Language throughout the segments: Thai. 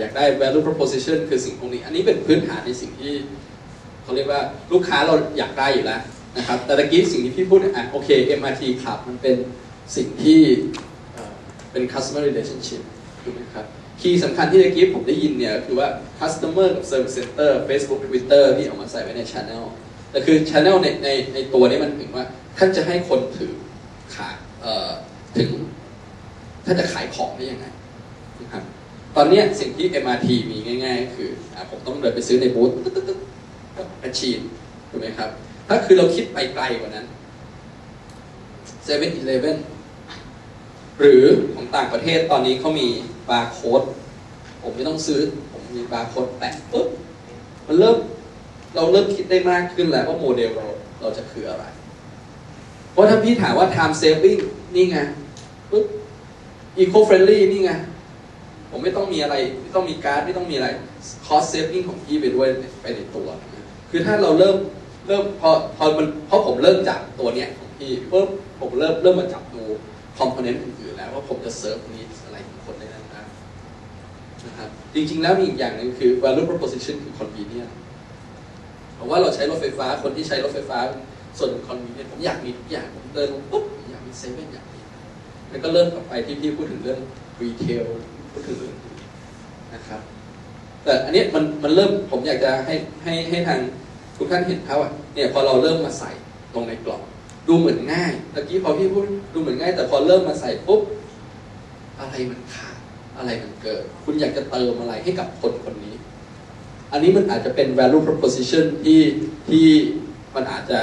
อยากได้ value proposition คือสิ่งพวกนี้ อันนี้เป็นพื้นฐานในสิ่งที่เขาเรียกว่าลูกค้าเราอยากได้อยู่แล้วนะครับ แต่ตะกี้สิ่งที่พี่พูดเนี่ยอะโอเค MRT ครับมันเป็นสิ่งที่เป็น customer relationship ถูกไหมครับคีย์สำคัญที่ตะกี้ผมได้ยินเนี่ยก็คือว่า customer กับ service center Facebook Twitter ที่เอามาใส่ไว้ใน channel แต่คือ channel ในในในตัวนี้มันถึงว่าท่านจะให้คนถือขาเอ่อถึงท่านจะขายของได้ยังไงนะครับ ตอนนี้สิ่งที่ MRT มีง่ายๆ ก็คืออผมต้องเดินไปซื้อในบูธกับแมชชีนถูกไหมครับ ถ้าคือเราคิดไปไกลกว่านั้น7 e เ e ่ e อหรือของต่างประเทศตอนนี้เขามีบาร์โค้ดผมไม่ต้องซื้อ ผมมีบาร์โค้ดแปะปุ๊บมันเริ่มเราเริ่มคิดได้มากขึ้นแล้วว่าโมเดลเราเราจะคืออะไร เพราะถ้าพี่ถามว่า time saving นี่ไงปุ๊บ eco friendly นี่ไง ผมไม่ต้องมีอะไรไม่ต้องมีการ์ดไม่ต้องมีอะไร cost saving ของพี่ไปด้วยไปในตัว คือถ้าเราเริ่มเริ่มพอพอมันเพราะผมเริ่มจากตัวเนี้ยของพี่ปุ๊บผมเริ่มเริ่มมาจับดูคอมโพเนนต์อื่นๆแล้วว่าผมจะเซิร์ฟนี้อะไรของคนได้นั้นได้นะครับจริงๆแล้วมีอีกอย่างหนึ่งคือ value proposition คือ convenience เพราะว่าเราใช้รถไฟฟ้าคนที่ใช้รถไฟฟ้า ส่วน convenience ผมอยากมีทุกอย่างผมเดินปุ๊บอยากมีเซเว่นอยากมีแล้วก็เริ่มกลับไปที่พี่พูดถึงเรื่อง retail งเรื่องอื่นนะครับ แต่อันนี้มันมันเริ่มผมอยากจะให้ให้ให้ทางทุกท่านเห็นภาพว่าเนี่ยพอเราเริ่มมาใส่ลงในกล่องดูเหมือนง่ายตะกี้พอพี่พูดดูเหมือนง่าย แต่พอเริ่มมาใส่ปุ๊บอะไรมันขาดอะไรมันเกิด คุณอยากจะเติมอะไรให้กับคนคนนี้ อันนี้มันอาจจะเป็น value proposition ที่ที่มันอาจจะ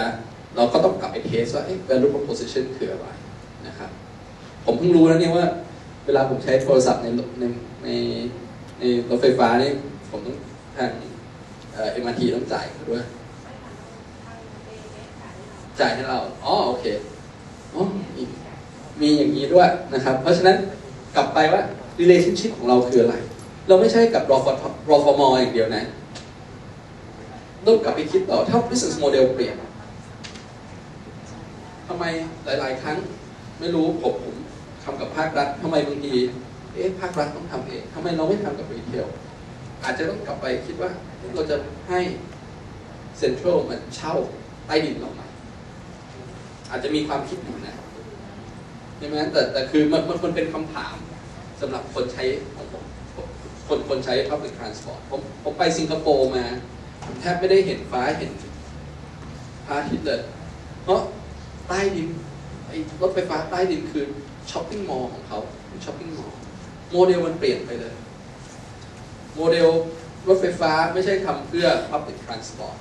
เราก็ต้องกลับไปเทสว่า value proposition คืออะไรนะครับ ผมเพิ่งรู้แล้วเนี่ยว่า เวลาผมใช้โทรศัพท์ในในในในรถไฟฟ้านี่ผมต้องทางเอ็มอาร์ทีต้องจ่ายด้วย จ่ายให้เรา อ๋อโอเคอ๋อมีอย่างนี้ด้วยนะครับ เพราะฉะนั้นกลับไปว่า relationship ของเราคืออะไร เราไม่ใช่กับรอฟรอฟมอย่างเดียวนะต้องกลับไปคิดต่อถ้า business model เปลี่ยนทำไมหลาย ๆ ครั้ง ไม่รู้ผมผม ทำกับภาครัฐทำไมบางทีเอ๊ะภาครัฐต้องทำเองทำไมเราไม่ทำกับรีเทลอาจจะต้องกลับไปคิดว่าเราจะให้เซ็นทรัลมันเช่าใต้ดินเราไหมอาจจะมีความคิดอยู่นะใช่ไหมแต่แต่คือมันมันเป็นคำถามสำหรับคนใช้ของผมคนคนใช้ public transport ผมผมไปสิงคโปร์มาผมแทบไม่ได้เห็นฟ้าเห็นพระอาทิตย์เลยเพราะใต้ดินไอ้รถไฟฟ้าใต้ดินคือ ช้อปปิ้งมอลล์ของเขาช้อปปิ้งมอลล์โมเดลมันเปลี่ยนไปเลย โมเดลรถไฟฟ้าไม่ใช่ทำเพื่อ public transport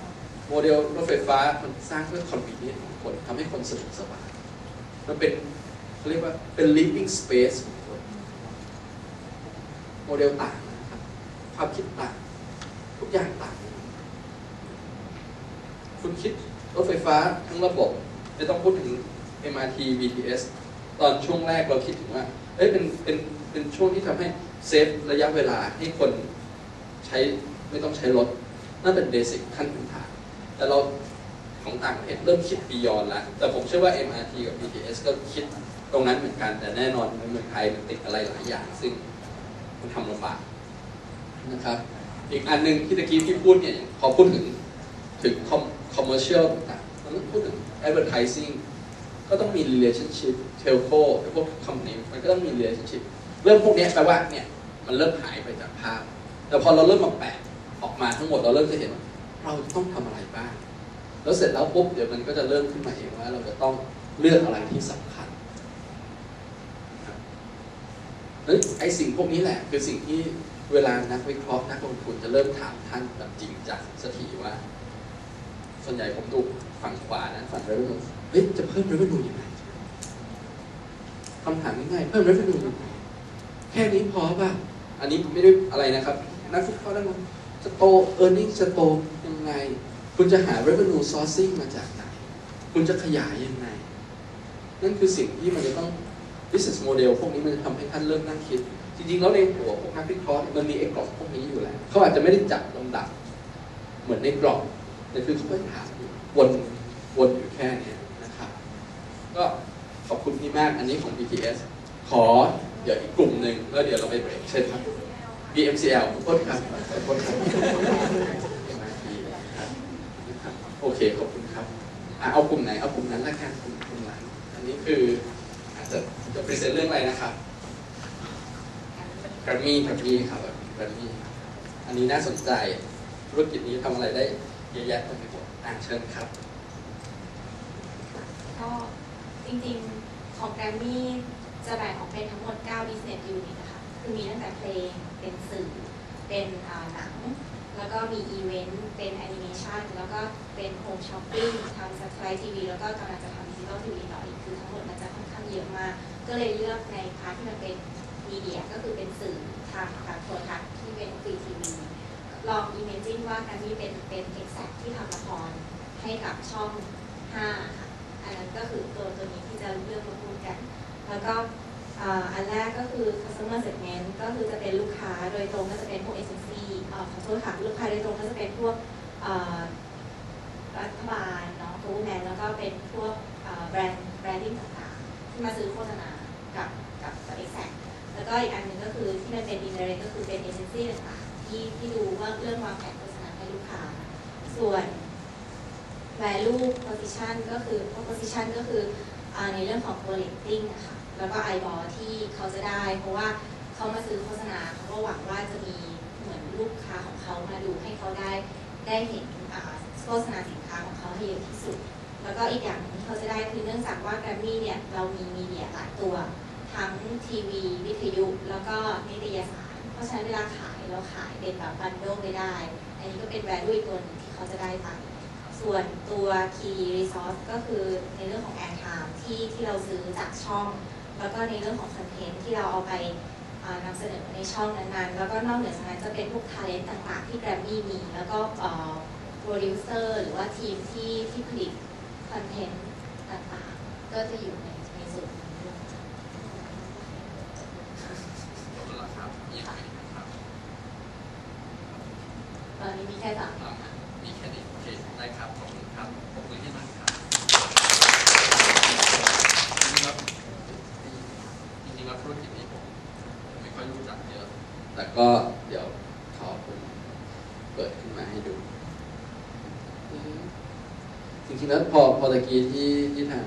โมเดลรถไฟฟ้ามันสร้างเพื่อ convenience ของคนทำให้คนสะดวกสบาย มันเป็นเขาเรียกว่าเป็น living space ของคน โมเดลต่างนะครับ ความคิดต่าง ทุกอย่างต่าง คุณคิดรถไฟฟ้าทั้งระบบ ไม่ต้องพูดถึง MRT BTS ตอนช่วงแรกเราคิดถึงว่าเอ้ยเป็นเป็นเป็นช่วงที่ทำให้เซฟระยะเวลาให้คนใช้ไม่ต้องใช้รถนั่นเป็นเบสิกขั้นพื้นฐานแต่เราของต่างประเทศเริ่มคิดปียอนแล้ว แต่ผมเชื่อว่า MRT กับ BTS ก็คิดตรงนั้นเหมือนกัน แต่แน่นอนในเมืองไทยมันติดอะไรหลายอย่าง ซึ่งมันทำลำบากนะครับ อีกอันหนึ่งที่ตะกี้ที่พูดเนี่ยพอพูดถึงถึง commercial ต่างๆมันต้องพูดถึง advertising ก็ต้องมี relationship telco พวก company มันก็ต้องมี relationship เรื่องพวกนี้แปลว่าเนี่ยมันเริ่มหายไปจากภาพ แต่พอเราเริ่มมาแปะออกมาทั้งหมดเราเริ่มจะเห็นว่าเราต้องทำอะไรบ้าง แล้วเสร็จแล้วปุ๊บเดี๋ยวมันก็จะเริ่มขึ้นมาเองว่า เราจะต้องเลือกอะไรที่สำคัญนะครับเฮ้ยไอสิ่งพวกนี้แหละ คือสิ่งที่เวลานักวิเคราะห์นักลงทุนจะเริ่มถามท่านแบบจริงจังสักทีว่า ส่วนใหญ่ผมดูฝั่งขวานะฝั่ง revenue เฮ้ยจะเพิ่ม revenue ยังไงคำถามง่ายๆเพิ่ม revenue ยังไงแค่นี้พอป่ะ อันนี้ไม่ได้อะไรนะครับ นักวิเคราะห์นักลงจะโต earning จะโตยังไง คุณจะหา revenue sourcing มาจากไหน คุณจะขยายยังไง นั่นคือสิ่งที่มันจะต้อง business model พวกนี้มันจะทำให้ท่านเริ่มนั่งคิด จริงๆ แล้วในหัวพวกนักวิเคราะห์มันมีไอ้กล่องพวกนี้อยู่แล้ว เขาอาจจะไม่ได้จับลำดับ เหมือนในกล่องแต่คือเขาก็ถามวนวนอยู่แค่เนี้ยนะครับ ก็ขอบคุณพี่ มากอันนี้ของ BTS ขอเดี๋ยวอีกกลุ่มหนึ่งแล้วเดี๋ยวเราไปเบรกเช่นครับ BMCL ขอโทษครับขอโทษครับ MRT นะครับนะครับโอเคขอบคุณครับอะเอากลุ่มไหนเอากลุ่มนั้นละกันกลุ่มกลุ่มหลังอันนี้คืออาจจะจะพรีเซนต์เรื่องอะไรนะครับกรามี่กรามี่ครับกรามี่อันนี้น่าสนใจธุรกิจนี้ทำอะไรได้เยอะแยะเต็มไปหมดอ่านเชิญครับก็จริงๆ ของแกรมมี่จะแบ่งออกเป็นทั้งหมด 9 business unit นะคะ คือมีตั้งแต่เพลง เป็นสื่อ เป็นหนัง แล้วก็มีอีเวนต์ เป็นแอนิเมชันแล้วก็เป็นโฮมช้อปปิ้งทำ subscribe TV แล้วก็กำลังจะทำดิจิตอลทีวีต่ออีก คือทั้งหมดมันจะค่อนข้างเยอะมาก ก็เลยเลือกในพาร์ทที่มันเป็นมีเดีย ก็คือเป็นสื่อทางทางโทรทัศน์ที่เป็นฟรีทีวีลอง imagine ว่าแกรมมี่เป็นเป็น exact ที่ทำละครให้กับช่อง5ค่ะ อันนั้นก็คือตัวตัวนี้ที่จะเลือกมาพูดกัน แล้วก็อันแรกก็คือ customer segment ก็คือจะเป็นลูกค้าโดยตรงก็จะเป็นพวก agency อ่ขอโทษค่ะลูกค้าโดยตรงก็จะเป็นพวกรัฐบาลเนาะ government แล้วก็เป็นพวกแบรนด์แบรนดิ้งต่างๆ ที่มาซื้อโฆษณากับกับกับ exact แล้วก็อีกอันหนึ่งก็คือที่มันเป็น indirect ก็คือเป็น agency ต่างๆที่ที่ดูว่าเรื่องวางแผนโฆษณาให้ลูกค้า ส่วน value position ก็คือ position ก็คือในเรื่องของตัว rating นะคะแล้วก็ eyeball ที่เขาจะได้ เพราะว่าเขามาซื้อโฆษณาเขาก็หวังว่าจะมีเหมือนลูกค้าของเขามาดูให้เขาได้ได้เห็นโฆษณาสินค้าของเขาให้เยอะที่สุด แล้วก็อีกอย่างที่เขาจะได้คือเนื่องจากว่าแกรมมี่เนี่ยเรามีมีเดียหลายตัว ทั้งทีวี วิทยุ แล้วก็นิตยสาร เพราะฉะนั้นเวลาขายเราขายเป็นแบบบันโดไปได้ อันนี้ก็เป็น value อีกตัวหนึงที่เขาจะได้ไป ส่วนตัว key resource ก็คือในเรื่องของ air time ที่ที่เราซื้อจากช่อง แล้วก็ในเรื่องของคอนเทนต์ที่เราเอาไปอ่านำเสนอในช่องนั้นๆ แล้วก็นอกเหนือจากนั้นจะเป็นพวก talent ต่างๆ ที่แกรมมี่มี แล้วก็โปรดิวเซอร์หรือว่าทีมที่ที่ผลิตคอนเทนต์ต่างๆ ก็จะอยู่ในในส่วนนี้ด้วยตอนนี้มีแค่สาม มีแค่นี้โอเคได้ครับ ขอบคุณครับ ขอบคุณที่มาครับ จริงๆแล้วจริงๆแล้วธุรกิจนี้ผมไม่ค่อยรู้จักเยอะ แต่ก็เดี๋ยวขอผมเปิดขึ้นมาให้ดู จริงๆแล้วพอพอตะกี้ที่ที่ทาง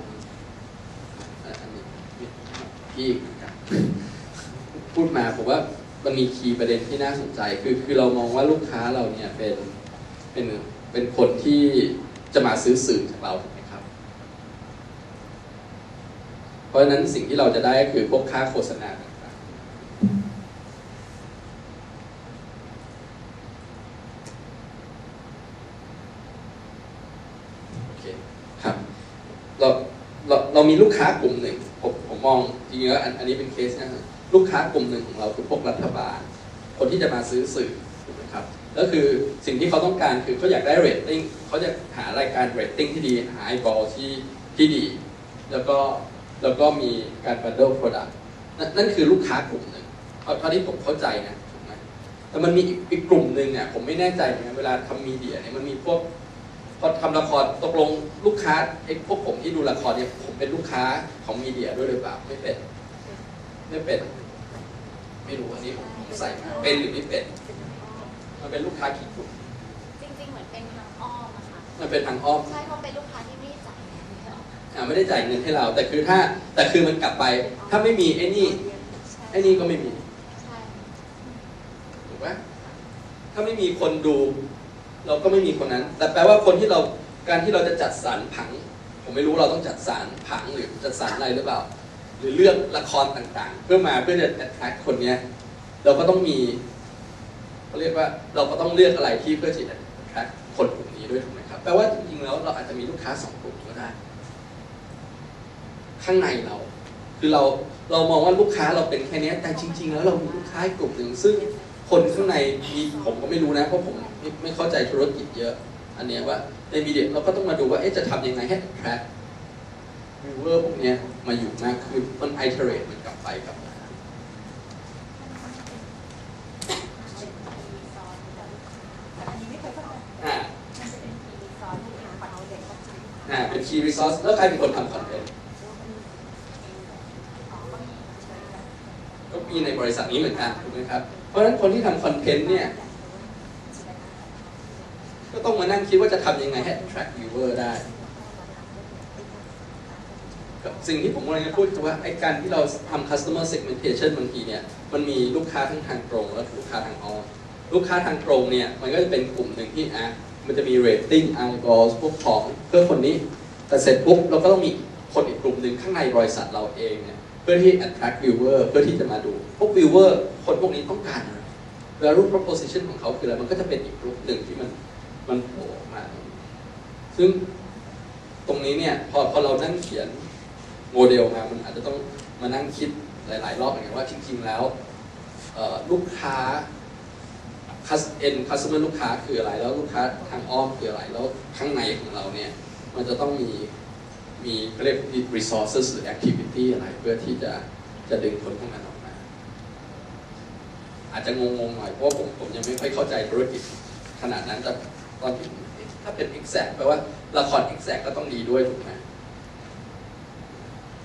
อันนี้พี่พูดมาผมว่ามันมีคีย์ประเด็นที่น่าสนใจ คือคือเรามองว่าลูกค้าเราเนี่ยเป็น เป็นเป็นคนที่จะมาซื้อสื่อจากเราถูกไหมครับ เพราะฉะนั้นสิ่งที่เราจะได้ก็คือพวกค่าโฆษณาต่างๆโอเคครับเราเราเรามีลูกค้ากลุ่มหนึ่งผมผมมองจริงๆแล้วอันอันนี้เป็นเคสนะครับลูกค้ากลุ่มหนึ่งของเราคือพวกรัฐบาล คนที่จะมาซื้อสื่อ กไหมครับแล้วคือสิ่งที่เขาต้องการคือเขาอยากได้เรตติ้งเขาจะหารายการเรตติ้งที่ดีหาไอบอลที่ที่ดี แล้วก็แล้วก็มีการ bundle product นั่นนั่นคือลูกค้ากลุ่มหนึ่งเท่าท่าที่ผมเข้าใจนะถูกไหมแต่มันมีอีกกลุ่มหนึ่งเนี่ยผมไม่แน่ใจนกันเวลาทำมีเดียเนี่ยมันมีพวกพอทำละครตกลงลูกค้าไอ้พวกผมที่ดูละครเนี่ยผมเป็นลูกค้าของมีเดียด้วยหรือเปล่าไม่เป็น ไม่เป็น ไม่รู้อันนี้ผมผมใส่มาเป็นหรือไม่เป็น มันเป็นลูกค้ากี่กลุ่มจริงๆ เหมือนเป็นทางอ้อมอะค่ะ มันเป็นทางอ้อมใช่เพราะเป็นลูกค้าที่ไม่ได้จ่ายเงินให้เราอ่าไม่ได้จ่ายเงินให้เรา แต่คือถ้าแต่คือมันกลับไป ถ้าไม่มีไอ้นี่ใช่ไอ้นี่ก็ไม่มีใช่ถูกไหมถ้าไม่มีคนดู เราก็ไม่มีคนนั้น แต่แปลว่าคนที่เราการที่เราจะจัดสรรผัง ผมไม่รู้เราต้องจัดสรรผังหรือจัดสรรอะไรหรือเปล่า หรือเลือกละครต่างๆ เพื่อมาเพื่อจะ attract คนเนี้ยเราก็ต้องมี เขาเรียกว่าเราก็ต้องเลือกอะไรที่เพื่อที่จะ attract คนกลุ่มนี้ด้วยถูกไหมครับแปลว่าจริงๆแล้วเราอาจจะมีลูกค้าสองกลุ่มก็ได้ข้างในเรา คือเราเรามองว่าลูกค้าเราเป็นแค่นี้แต่จริง ๆ แล้วเรามีลูกค้ากลุ่มหนึ่งซึ่งคนข้างในมีผมก็ไม่รู้นะเพราะผมไม่ไม่เข้าใจธุรกิจเยอะ อันนี้ว่าในมีเดียเราก็ต้องมาดูว่าจะทำยังไงให้ attract viewer พวกนี้มาอยู่มากขึ้นมัน iterate มันกลับไปกลับมา อันนี้ไม่เคยเข้าใจ อ่า มันจะเป็นคีย์ซ้อนลูกค้าของเราเด็กต้องใช้ลูกค้า อ่า เป็น key resource แล้วใครเป็นคนทำคอนเทนต์ก็มีในบริษัทนี้เหมือนกันถูกไหมครับ เพราะฉะนั้นคนที่ทำคอนเทนต์เนี่ย ก็ต้องมานั่งคิดว่าจะทำยังไงให้ attract viewer ได้กับสิ่งที่ผมกำลังจะพูดคือว่าไอ้การที่เราทำ customer segmentation บางทีเนี่ย มันมีลูกค้าทั้งทางตรง และลูกค้าทางอ้อมลูกค้าทางตรงเนี่ย มันก็จะเป็นกลุ่มหนึ่งที่อะมันจะมี rating eyeballs พวกของเพื่อคนนี้ แต่เสร็จปุ๊บเราก็ต้องมีคนอีกกลุ่มหนึ่งข้างในบริษัทเราเองเนี่ยเพื่อที่ attract viewer เพื่อที่จะมาดู พวก viewer คนพวกนี้ต้องการอะไร value proposition ของเขาคืออะไร มันก็จะเป็นอีกกลุ่มหนึ่งที่มันมันโผล่ออกมา ซึ่งตรงนี้เนี่ยพอพอเรานั่งเขียนโมเดลมามันอาจจะต้องมานั่งคิดหลาย ๆ รอบเหมือนกันว่าจริง ๆ แล้วลูกค้า end customer ลูกค้าคืออะไร แล้วลูกค้าทางอ้อมคืออะไร แล้วข้างในของเราเนี่ย มันจะต้องมีมีเรียก resources หรือ activity อะไรเพื่อที่จะจะดึงคนพวกนั้นออกมา อาจจะงงๆหน่อยเพราะผมผมยังไม่ค่อยเข้าใจธุรกิจขนาดนั้นแต่ตอนที่ถ้าเป็น exact แปลว่าละคร exact ก็ต้องดีด้วยถูกไหม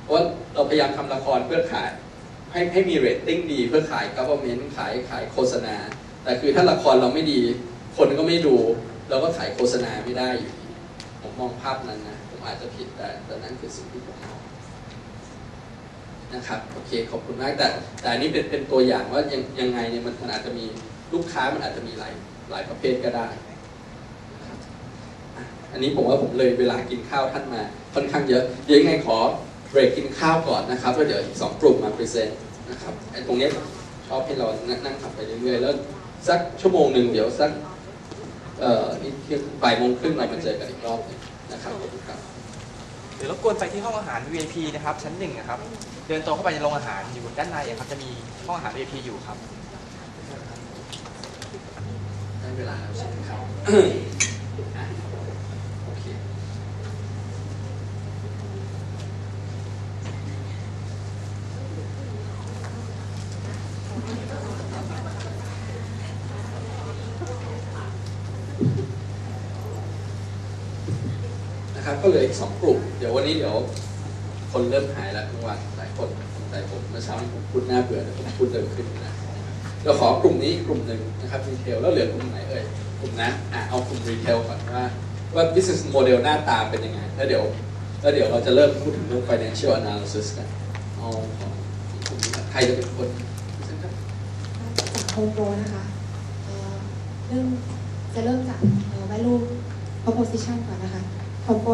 เพราะว่าเราพยายามทำละครเพื่อขาย ให้ให้มีเรตติ้งดีเพื่อขาย government ขายขายโฆษณา แต่คือถ้าละครเราไม่ดี คนก็ไม่ดู เราก็ขายโฆษณาไม่ได้อยู่ มองภาพนั้นนะ ผมอาจจะผิดแต่แต่นั่นคือสิ่งที่ผมมองนะครับโอเคขอบคุณมากแต่แต่อันนี้เป็นเป็นตัวอย่างว่ายังยังไงเนี่ยมันอาจจะมีลูกค้ามันอาจจะมีหลายหลายประเภทก็ได้อันนี้ผมว่าผมเลยเวลากินข้าวท่านมาค่อนข้างเยอะเดี๋ยวยังไงขอเบรกกินข้าวก่อนนะครับแล้วเดี๋ยวอีกสองกลุ่มมาพรีเซนต์นะครับไอ้ตรงนี้ชอบให้เรานั่งนั่งทำไปเรื่อยๆแล้วสักชั่วโมงหนึ่งเดี๋ยวสัก เอ่อนี่เที่ยงบ่ายโมงครึ่งเรามาเจอกันอีกรอบหนึงนะครับขอบคุณครับเดี๋ยวรบกวนไปที่ห้องอาหาร VIP นะครับชั้นหนึ่งนะครับ เดินตรงเข้าไปในโรงอาหารอยู่ด้านในอะครับจะมีห้องอาหาร VIP อยู่ครับ ได้เวลาแล้วใช่ไหมครับ อะโอเค นะครับ ก็เหลืออีกสองกลุ่ม เดี๋ยววันนี้เดี๋ยวคนเริ่มหายแล้วทุกวันหลายคนสงสัยผมเมื่อเช้าผมพูดหน้าเบื่อแต่ผมพูดเร็วขึ้นนะเราขอกลุ่มนี้กลุ่มหนึ่งนะครับรีเทลแล้วเหลือกลุ่มไหนเอ่ยกลุ่มนั้นอะเอากลุ่มรีเทลก่อนว่าว่า business model หน้าตาเป็นยังไงแล้วเดี๋ยวแล้วเดี๋ยวเราจะเริ่มพูดถึงเรื่อง financial analysis กันเอาของกลุ่มนี้ใครจะเป็นคนเช่นครับจากโฮมโปรนะคะเรื่องจะเริ่มจาก value proposition ก่อนนะคะโฮมโปร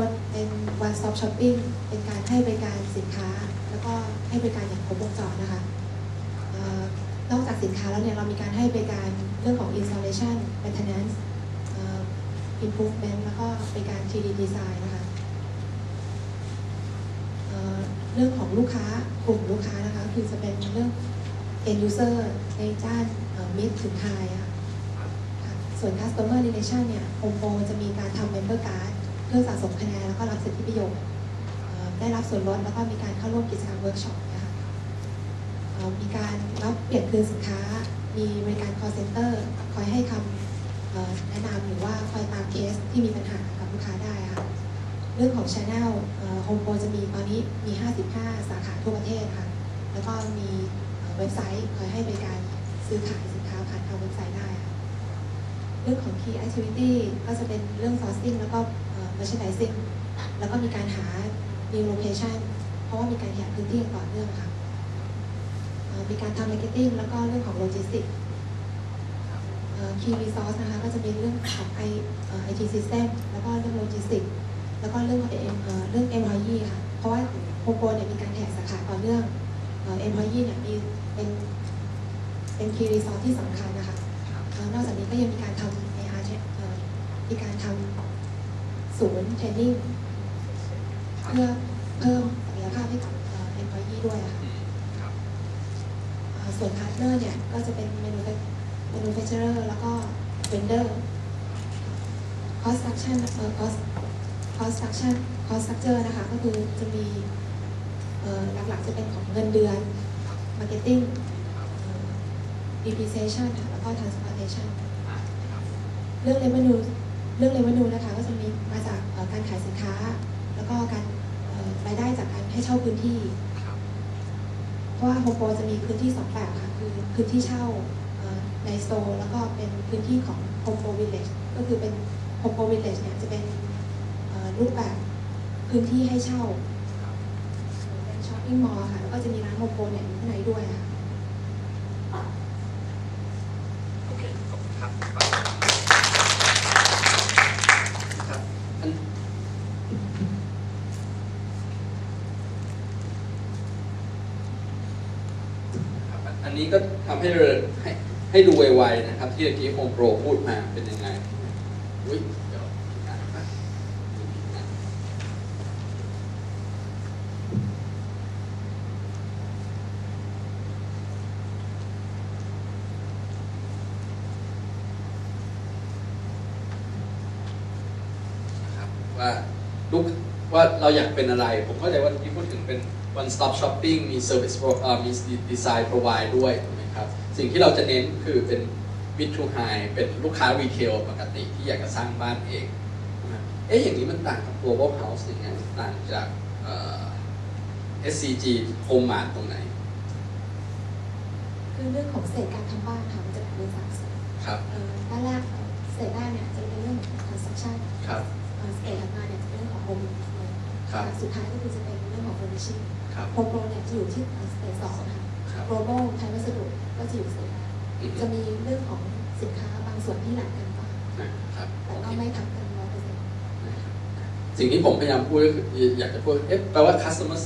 one stop shopping เป็นการให้บริการสินค้า แล้วก็ให้บริการอย่างครบวงจรนะคะนอกจากสินค้าแล้วเนี่ยเรามีการให้บริการเรื่องของ installation maintenance เอ่อ improvement แล้วก็บริการ 3D design นะคะเรื่องของลูกค้ากลุ่มลูกค้านะคะคือจะเป็นเรื่อง end user ในด้านเอ่อ mid ถึง high อะค่ะส่วน customer relation เนี่ย Home Pro จะมีการทำ member card เพื่อสะสมคะแนนแล้วก็รับสิทธิประโยชน์ได้รับส่วนลดแล้วก็มีการเข้าร่วมกิจกรรมเวิร์กช็อปนะคะมีการรับเปลี่ยนคืนสินค้า มีบริการ call center คอยให้คำแนะนำหรือว่าคอยตามเคสที่มีปัญหากับลูกค้าได้ค่ะเรื่องของ Channel โฮมโปรจะมีตอนนี้มี 55 สาขาทั่วประเทศค่ะ แล้วก็มีเว็บไซต์คอยให้บริการซื้อขายสินค้าผ่านทางเว็บไซต์ได้ค่ะเรื่องของ Key Activity ก็จะเป็นเรื่อง Sourcing แล้วก็ Merchandising แล้วก็มีการหา New Location เพราะว่ามีการขยายพื้นที่อย่างต่อเนื่องค่ะเอ่อมีการทำ Marketing แล้วก็เรื่องของ Logistics เอ่อ Key Resource นะคะก็จะมีเรื่องของ I เอ่อ IT System แล้วก็เรื่อง Logistics แล้วก็เรื่องของ M เอ่อเรื่อง Employee ค่ะ เพราะว่าโฮมโปรเนี่ยมีการแข่งสาขาต่อเนื่องเอ่อ Employee เนี่ยมีเป็นเป็น Key Resource ที่สำคัญนะคะเอ่อนอกจากนี้ก็ยังมีการทำ AR เอ่อมีการทำ ศูนย์เทรนนิ่งเพื่อเพิ่มศักยภาพให้กับเอ่อ employee ด้วยอะค่ะเอ่อส่วนพาร์ทเนอร์เนี่ยก็จะเป็น manufac- manufacturer แล้วก็ vendor cost structure เอ่อ cost cost structure cost structure นะคะก็คือจะมีเอ่อหลักๆจะเป็นของเงินเดือน marketing เอ่อ depreciation ค่ะแล้วก็ transportation เรื่อง revenue เรื่อง revenue นะคะก็จะมีมาจากเอ่อการขายสินค้า แล้วก็การเอ่อรายได้จากการให้เช่าพื้นที่ เพราะว่าโฮมโปรจะมีพื้นที่สองแบบค่ะคือพื้นที่เช่าเอ่อในโซลแล้วก็เป็นพื้นที่ของ Home Pro Village ก็คือเป็น Home Pro Village เนี่ยจะเป็นเอ่อรูปแบบพื้นที่ให้เช่าเป็นช้อปปิ้งมอลล์ค่ะแล้วก็จะมีร้านโฮมโปรเนี่ยอยู่ข้างในด้วยค่ะ โอเค ขอบคุณครับ ครับอันครับอันอันนี้ก็ ทำให้เราให้ให้ดูไวๆนะครับ ที่เมื่อกี้โฮมโปรพูดมาเป็นยังไงอุ้ยเดี๋ยวอ่านนะว่าลูกว่าเราอยากเป็นอะไร ผมเข้าใจว่าที่พูดถึงเป็น one stop shopping มี service pro- เอ่อมี design provide ด้วย ถูกไหมครับ สิ่งที่เราจะเน้นคือเป็น mid to high เป็นลูกค้า retail ปกติที่อยากจะสร้างบ้านเองนะครับเอ๊ะอย่างนี้มันต่างกับ global house ยังไงต่างจากเอ่อ SCG home mart ตรงไหน คือเรื่องของเศษการทำบ้านค่ะมันจะแบ่งเป็นสามส่วนครับเอ่อด้านแรกเอ่อเศษแรกเนี่ยจะเป็นเรื่องของ construction ครับเอ่อเศษถัดมาเนี่ยจะเป็นเรื่องของ home ครับสุดท้ายก็คือจะเป็นเรื่องของ furnishing ครับ home pro เนี่ยจะอยู่ที่เศษสองค่ะ ครับ global ไทยวัสดุก็จะอยู่เศษแรกอืมจะมีเรื่องของสินค้าบางส่วนที่หลังกันบ้างนะครับแต่ก็ไม่ทับกันร้อยเปอร์เซ็นต์สิ่งที่ผมพยายามพูดก็คืออยากจะพูดเอ๊ะแปลว่า customer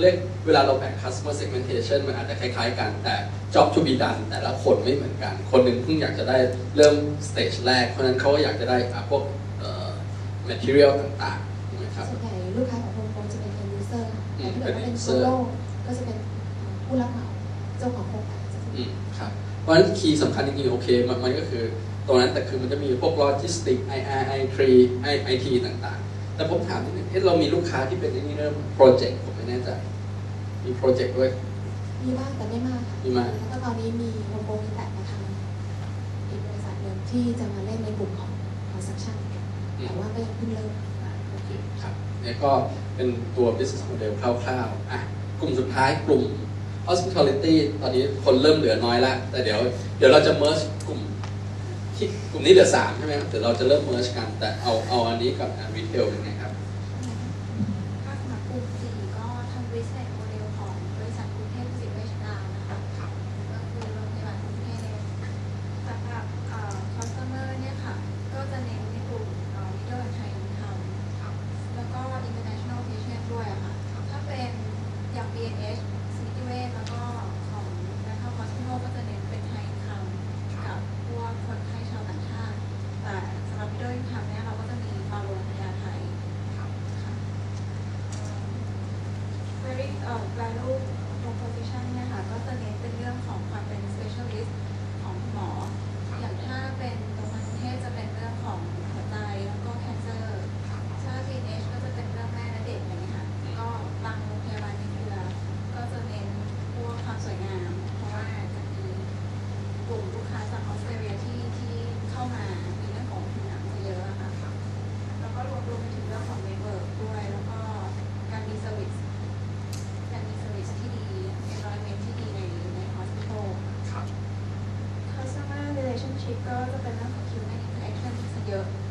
เรียกเวลาเราแบ่ง customer segmentation มันอาจจะคล้ายๆ กัน แต่ job to be done แต่ละคนไม่เหมือนกัน คนหนึ่งเพิ่งอยากจะได้เริ่ม stage แรก เพราะฉะนั้นเขาก็อยากจะได้อะพวกเอ่อ material ต่างๆถูกไหมครับส่วนใหญ่ลูกค้าของ home pro จะเป็น end user ค่ะอืแต่มถ้าเกิดว่าเป็นเาของโครงการจะเป็นอืมครับเพราะฉะนั้นคีย์สำคัญจริงๆโอเคมันมันก็คือตรงนั้นแต่คือมันจะมีพวก logistic IR IT IT ต่างๆ แต่ผมถามนิดนึงเอ๊ะเรามีลูกค้าที่เป็นนี่เริ่ม project ผมไม่แน่ใจ มีโปรเจกต์ด้วย มีบ้างแต่ไม่มากค่ะไม่มาก แล้วก็ตอนนี้มีโฮมโปรมีแตะมาทำอีกบริษัทหนึ่งที่จะมาเล่นในกลุ่มของ construction แต่ว่าก็ยังเพิ่งเริ่มโอเคครับเนี่ยก็เป็นตัว business model คร่าวๆอะกลุ่มสุดท้ายกลุ่ม hospitality ตอนนี้คนเริ่มเหลือน้อยแล้วแต่เดี๋ยวเดี๋ยวเราจะ merge กลุ่มที่กลุ่มนี้เหลือสามใช่ไหมครับเดี๋ยวเราจะเริ่ม merge กันแต่เอาเอาอันนี้กับ retail ยังไงครับ Yeah.